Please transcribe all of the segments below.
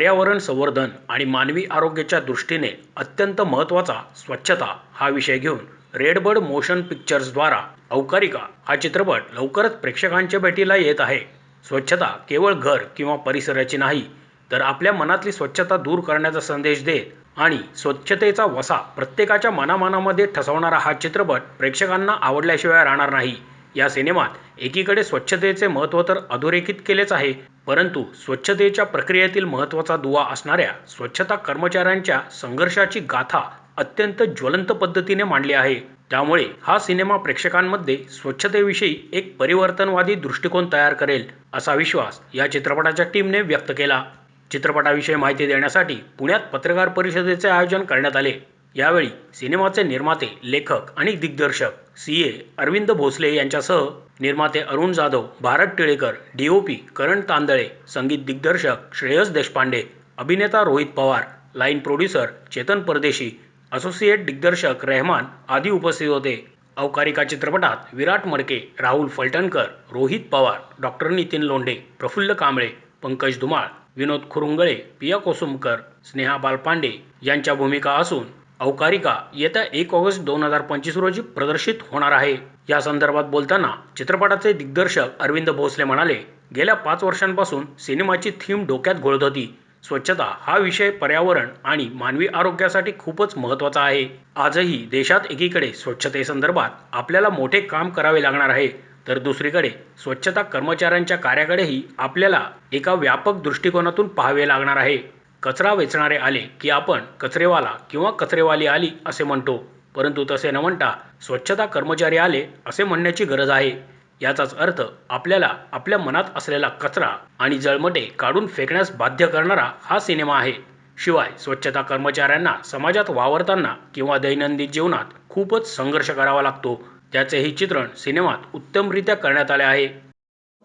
पर्यावरण संवर्धन आणि मानवी आरोग्याच्या दृष्टीने अत्यंत महत्त्वाचा स्वच्छता हा विषय घेऊन रेडबर्ड मोशन पिक्चर्सद्वारा अवकारिका हा चित्रपट लवकरच प्रेक्षकांच्या भेटीला येत आहे. स्वच्छता केवळ घर किंवा परिसराची नाही तर आपल्या मनातली स्वच्छता दूर करण्याचा संदेश देत आणि स्वच्छतेचा वसा प्रत्येकाच्या मनामनामध्ये ठसवणारा हा चित्रपट प्रेक्षकांना आवडल्याशिवाय राहणार नाही. या सिनेमात एकीकडे स्वच्छतेचे महत्त्व तर अधोरेखित केलेच आहे परंतु स्वच्छतेच्या प्रक्रियेतील महत्त्वाचा दुवा असणाऱ्या स्वच्छता कर्मचाऱ्यांच्या संघर्षाची गाथा अत्यंत ज्वलंत पद्धतीने मांडली आहे. त्यामुळे हा सिनेमा प्रेक्षकांमध्ये स्वच्छतेविषयी एक परिवर्तनवादी दृष्टिकोन तयार करेल असा विश्वास या चित्रपटाच्या टीमने व्यक्त केला. चित्रपटाविषयी माहिती देण्यासाठी पुण्यात पत्रकार परिषदेचे आयोजन करण्यात आले. यावेळी सिनेमाचे निर्माते लेखक आणि दिग्दर्शक सी. ए. अरविंद भोसले यांच्यासह निर्माते Arun Jadhav Bharat Tilekar D. O. P. Karan Tandale संगीत दिग्दर्शक श्रेयस देशपांडे अभिनेता Rohit Pawar line producer Chetan Pardeshi associate दिग्दर्शक रेहमान आदी उपस्थित होते. अवकारिका चित्रपटात विराट मडके राहुल फलटणकर रोहित पवार डॉक्टर नितीन लोंढे प्रफुल्ल कांबळे पंकज धुमाळ विनोद खुरुंगळे पिया कोसुमकर स्नेहा बालपांडे यांच्या भूमिका असून अवकारिका येत्या एक ऑगस्ट दोन हजार पंचवीस रोजी प्रदर्शित होणार आहे. या संदर्भात बोलताना चित्रपटाचे दिग्दर्शक अरविंद भोसले म्हणाले गेल्या पाच वर्षांपासून सिनेमाची थीम डोक्यात घोळत होती. स्वच्छता हा विषय पर्यावरण आणि मानवी आरोग्यासाठी खूपच महत्त्वाचा आहे. आजही देशात एकीकडे स्वच्छतेसंदर्भात आपल्याला मोठे काम करावे लागणार आहे तर दुसरीकडे स्वच्छता कर्मचाऱ्यांच्या कार्याकडेही आपल्याला एका व्यापक दृष्टिकोनातून पाहावे लागणार आहे. कचरा वेचणारे आले की आपण कचरेवाला किंवा कचरेवाली आली असे म्हणतो. परंतु तसे न म्हणता स्वच्छता कर्मचारी आले असे म्हणण्याची गरज आहे. याचाच अर्थ आपल्याला आपल्या मनात असलेला कचरा आणि जळमटे काढून फेकण्यास बाध्य करणारा हा सिनेमा आहे. शिवाय स्वच्छता कर्मचाऱ्यांना समाजात वावरताना किंवा दैनंदिन जीवनात खूपच संघर्ष करावा लागतो. त्याचेही चित्रण सिनेमात उत्तमरित्या करण्यात आले आहे.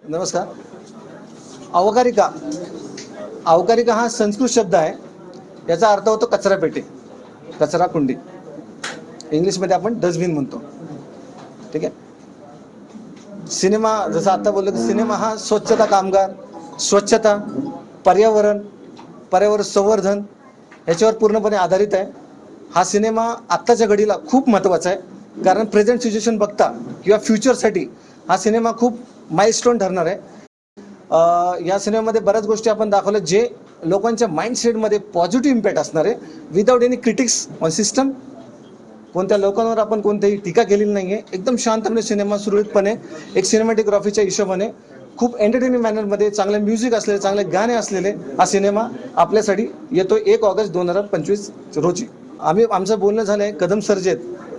नमस्कार. अवकारिका. अवकारिका हा संस्कृत शब्द आहे. याचा अर्थ होतो कचरा पेटी कचरा कुंडी. इंग्लिशमध्ये आपण डस्टबिन म्हणतो. ठीक आहे? सिनेमा जसं आता बोललो की सिनेमा हा स्वच्छता कामगार स्वच्छता पर्यावरण पर्यावरण संवर्धन याच्यावर पूर्णपणे आधारित आहे. हा सिनेमा आत्ताच्या घडीला खूप महत्त्वाचा आहे. कारण प्रेझेंट सिच्युएशन बघता किंवा फ्युचरसाठी हा सिनेमा खूप माइलस्टोन ठरणार आहे. या सिनेमामध्ये बऱ्याच गोष्टी आपण दाखवल्या जे लोकांच्या माइंडसेटमध्ये पॉझिटिव्ह इम्पॅक्ट असणार आहे. Without any critics on system कोणत्या लोकांवर आपण कोणतीही टीका केलेली नाही आहे एकदम शांतपणे सिनेमा सुरळीतपणे एक सिनेमॅटोग्राफीच्या हिशोबाने खूप एंटरटेनिंग मॅनरमध्ये चांगले म्युझिक असलेले चांगले गाणे असलेले हा सिनेमा आपल्यासाठी येतो एक ऑगस्ट दोन हजार पंचवीस रोजी. आम्ही आमचं बोलणं झालं आहे कदम सर्जेत.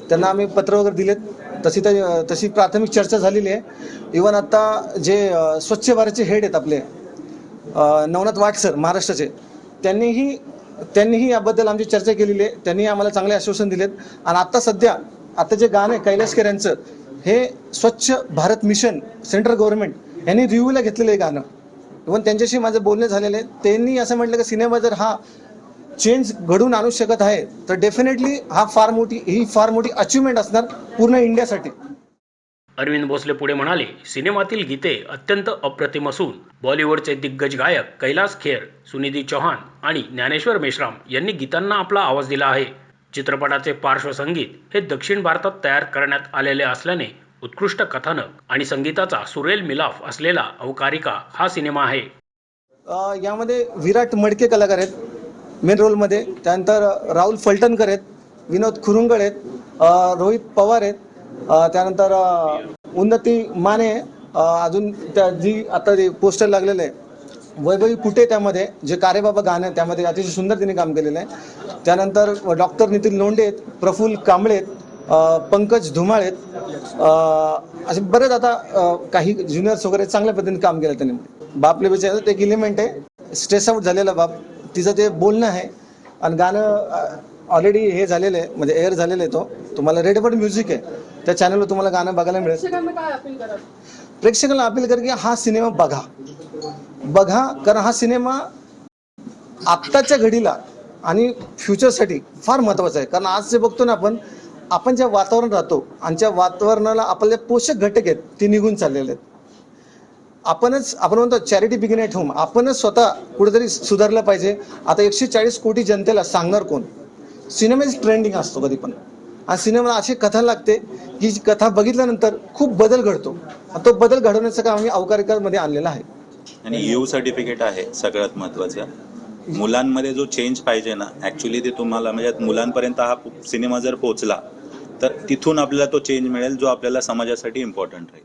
त्यांना आम्ही पत्र वगैरे दिलेत. तशी तर तशी प्राथमिक चर्चा झालेली आहे. इवन आत्ता जे स्वच्छ भारतचे हेड आहेत आपले नवनाथ वाट सर महाराष्ट्राचे त्यांनीही त्यांनीही याबद्दल आमची चर्चा केलेली आहे. त्यांनी आम्हाला चांगले आश्वासन दिलेत. आणि आत्ता सध्या आता जे गाणं आहे कैलासकर यांचं हे स्वच्छ भारत मिशन सेंट्रल गव्हर्नमेंट यांनी रिव्ह्यूला घेतलेलं आहे गाणं. इव्हन त्यांच्याशी माझं बोलणे झालेलं आहे. त्यांनी असं म्हटलं की सिनेमा जर हा चेंज घडवून आणू शकत आहे तर डेफिनेटली हा फार मोठी ही फार मोठी अचिव्हमेंट असणार पूर्ण इंडियासाठी. अरविंद भोसले पुढे म्हणाले सिनेमातील गीते अत्यंत अप्रतिम असून बॉलिवूडचे दिग्गज गायक कैलास खेर सुनिधी चौहान आणि ज्ञानेश्वर मेश्राम यांनी गीतांना आपला आवाज दिला आहे. चित्रपटाचे पार्श्वसंगीत हे दक्षिण भारतात तयार करण्यात आलेले असल्याने उत्कृष्ट कथानक आणि संगीताचा सुरेल मिलाफ असलेला अवकारिका हा सिनेमा आहे. यामध्ये विराट मडके कलाकार आहेत. मेन रोलमध्ये त्यानंतर राहुल फलटणकर आहेत विनोद खुरुंगळ आहेत रोहित पवार आहेत त्यानंतर उन्नती माने अजून त्या जी आता जे पोस्टर लागलेलं आहे वैभवी कुटे त्यामध्ये जे कारेबाबा गाणं आहे त्यामध्ये अतिशय सुंदर तिने काम केलेलं आहे. त्यानंतर डॉक्टर नितीन लोंढे आहेत प्रफुल कांबळे आहेत पंकज धुमाळ आहेत असे बरेच आता काही ज्युनियर्स वगैरे चांगल्या पद्धतीने काम केलं त्यांनी. बाप लेबीचे एक इलिमेंट आहे स्ट्रेस आउट झालेला बाप. तिचं ते बोलणं आहे. आणि गाणं ऑलरेडी हे झालेलं आहे म्हणजे एअर झालेलं आहे तो. तुम्हाला रेडबर्ड म्युझिक आहे. त्या चॅनलवर तुम्हाला गाणं बघायला मिळेल. प्रेक्षकांना अपील कर की हा सिनेमा बघा. बघा कारण हा सिनेमा आत्ताच्या घडीला आणि फ्युचरसाठी फार महत्त्वाचा आहे. कारण आज जे बघतो ना आपण आपण ज्या वातावरण राहतो आणि ज्या वातावरणाला आपले पोषक घटक आहेत ते निघून चाललेले आहेत. आपणच आपण म्हणतो चॅरिटी बिगिन ॲट होम आपणच स्वतः कुठेतरी सुधारलं पाहिजे. आता एकशे चाळीस कोटी जनतेला सांगणार कोण? सिनेमा इज ट्रेंडिंग असतो कधी पण. आणि सिनेमाला अशी कथा लागते की जी कथा बघितल्यानंतर खूप बदल घडतो. तो बदल घडवण्याचं काम आम्ही अवकारिकामध्ये आणलेलं आहे. आणि यू सर्टिफिकेट आहे सगळ्यात महत्वाचं. मुलांमध्ये जो चेंज पाहिजे ना ऍक्च्युली ते तुम्हाला म्हणजे मुलांपर्यंत हा सिनेमा जर पोहोचला तर तिथून आपल्याला तो चेंज मिळेल जो आपल्याला समाजासाठी इम्पॉर्टंट राहील.